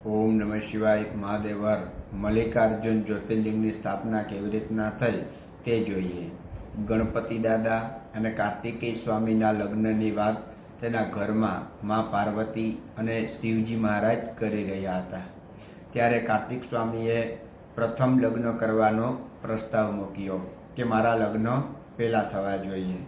ઓમ નમઃ શિવાય મહાદેવર મલ્લિકાર્જુન જ્યોતિર્લિંગની સ્થાપના કેવી રીતના થઈ તે જોઈએ. ગણપતિ દાદા અને કાર્તિકેય સ્વામીના લગ્નની વાત તેના ઘરમાં મા પાર્વતી અને શિવજી મહારાજ કરી રહ્યા હતા. ત્યારે કાર્તિક સ્વામીએ પ્રથમ લગ્ન કરવાનો પ્રસ્તાવ મૂક્યો કે મારા લગ્ન પહેલાં થવા જોઈએ.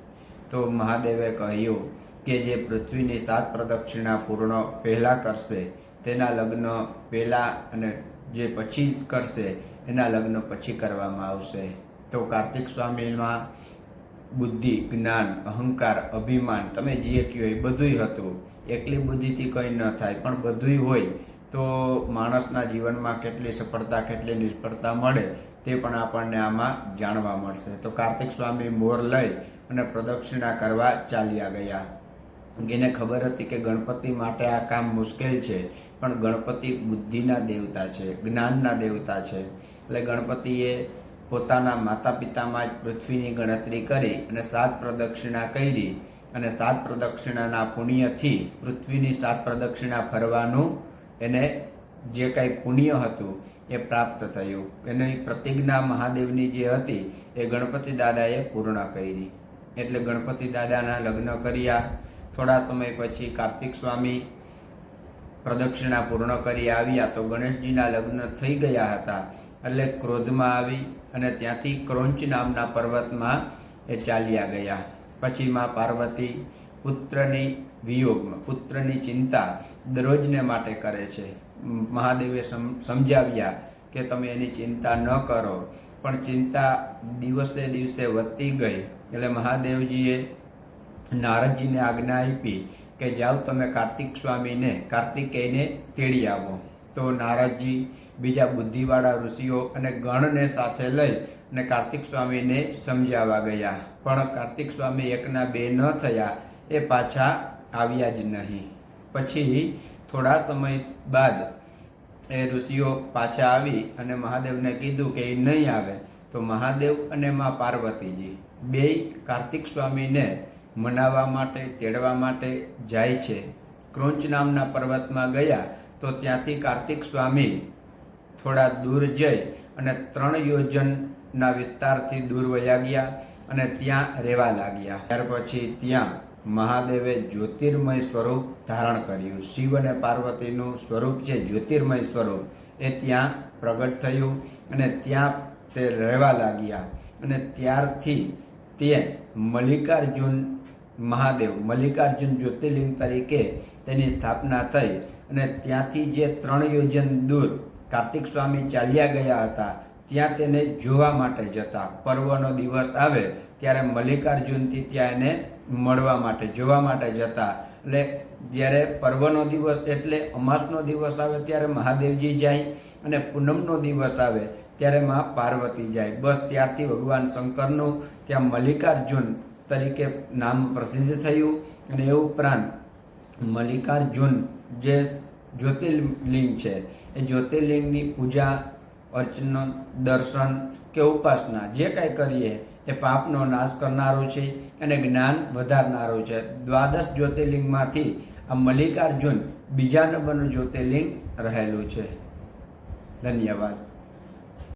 તો મહાદેવે કહ્યું કે જે પૃથ્વીની સાત પ્રદક્ષિણા પૂર્ણ પહેલાં કરશે તેના લગ્ન પહેલાં અને જે પછી કરશે, એના લગ્ન પછી કરવામાં આવશે. તો કાર્તિક સ્વામીમાં બુદ્ધિ, જ્ઞાન, અહંકાર, અભિમાન, તમે જે કહ્યું એ બધુંય હતું. એકલી બુદ્ધિથી કંઈ ન થાય, પણ બધુંય હોય. તો માણસના જીવનમાં કેટલી સફળતા, કેટલી નિષ્ફળતા મળે તે પણ આપણને આમાં જાણવા મળશે. તો કાર્તિક સ્વામી મોર લઈ અને પ્રદક્ષિણા કરવા ચાલ્યા ગયા. એને ખબર હતી કે ગણપતિ માટે આ કામ મુશ્કેલ છે, પણ ગણપતિ બુદ્ધિના દેવતા છે, જ્ઞાનના દેવતા છે. એટલે ગણપતિએ પોતાના માતા પિતામાં જ પૃથ્વીની ગણતરી કરી અને સાત પ્રદક્ષિણા કરી અને સાત પ્રદક્ષિણાના પુણ્યથી પૃથ્વીની સાત પ્રદક્ષિણા ફરવાનું એને જે કાંઈ પુણ્ય હતું એ પ્રાપ્ત થયું. એની પ્રતિજ્ઞા મહાદેવની જે હતી એ ગણપતિ દાદાએ પૂર્ણ કરી. એટલે ગણપતિ દાદાના લગ્ન કર્યા. થોડા સમય પછી કાર્તિક સ્વામી પ્રદક્ષિણા પૂર્ણ કરી આવ્યા તો ગણેશજીના લગ્ન થઈ ગયા હતા. એટલે ક્રોધમાં આવી અને ત્યાંથી ક્રોંચ નામના પર્વતમાં એ ચાલ્યા ગયા. પછી માં પાર્વતી પુત્રની વિયોગમાં પુત્રની ચિંતા દરરોજને માટે કરે છે. મહાદેવે સમ- સમજાવ્યા કે તમે એની ચિંતા ન કરો. પણ ચિંતા દિવસે દિવસે વધતી ગઈ. એટલે મહાદેવજીએ નારદજીને આજ્ઞા આપી કે જાઓ તમે કાર્તિક સ્વામીને, કાર્તિકેયને તેડી આવો. તો નારદજી બીજા બુદ્ધિવાળા ઋષિઓ અને ગણને સાથે લઈ અને કાર્તિક સ્વામીને સમજાવવા ગયા. પણ કાર્તિક સ્વામી એકના બે ન થયા, એ પાછા આવ્યા જ નહીં. પછી થોડા સમય બાદ એ ઋષિઓ પાછા આવી અને મહાદેવને કીધું કે એ નહીં આવે. તો મહાદેવ અને મા પાર્વતીજી બે કાર્તિક સ્વામીને મનાવવા માટે, તેડવા માટે જાય છે. ક્રોંચ નામના પર્વતમાં ગયા તો ત્યાંથી કાર્તિક સ્વામી થોડા દૂર જઈ અને ત્રણ યોજનના વિસ્તારથી દૂર વયા ગયા અને ત્યાં રહેવા લાગ્યા. ત્યાર પછી ત્યાં મહાદેવે જ્યોતિર્મય સ્વરૂપ ધારણ કર્યું. શિવ અને પાર્વતીનું સ્વરૂપ છે જ્યોતિર્મય સ્વરૂપ, એ ત્યાં પ્રગટ થયું અને ત્યાં તે રહેવા લાગ્યા અને ત્યારથી તે મલ્લિકાર્જુન મહાદેવ મલ્લિકાર્જુન જ્યોતિર્લિંગ તરીકે તેની સ્થાપના થઈ અને ત્યાંથી જે ત્રણ યોજન દૂર કાર્તિક સ્વામી ચાલ્યા ગયા હતા, ત્યાં તેને જોવા માટે જતા. પર્વનો દિવસ આવે ત્યારે મલ્લિકાર્જુનથી ત્યાં એને મળવા માટે, જોવા માટે જતા. એટલે જ્યારે પર્વનો દિવસ એટલે અમાસનો દિવસ આવે ત્યારે મહાદેવજી જાય અને પૂનમનો દિવસ આવે ત્યારે મા પાર્વતી જાય. બસ ત્યારથી ભગવાન શંકરનું, ત્યાં મલ્લિકાર્જુન તરીકે નામ પ્રસિદ્ધ થયું અને એ ઉપરાંત મલ્લિકાર્જુન જે જ્યોતિર્લિંગ છે, એ જ્યોતિર્લિંગની પૂજા, અર્ચના, દર્શન કે ઉપાસના જે કાંઈ કરીએ, એ પાપનો નાશ કરનારું છે અને જ્ઞાન વધારનારું છે. દ્વાદશ જ્યોતિર્લિંગમાંથી આ મલ્લિકાર્જુન બીજા નંબરનું જ્યોતિર્લિંગ રહેલું છે. ધન્યવાદ.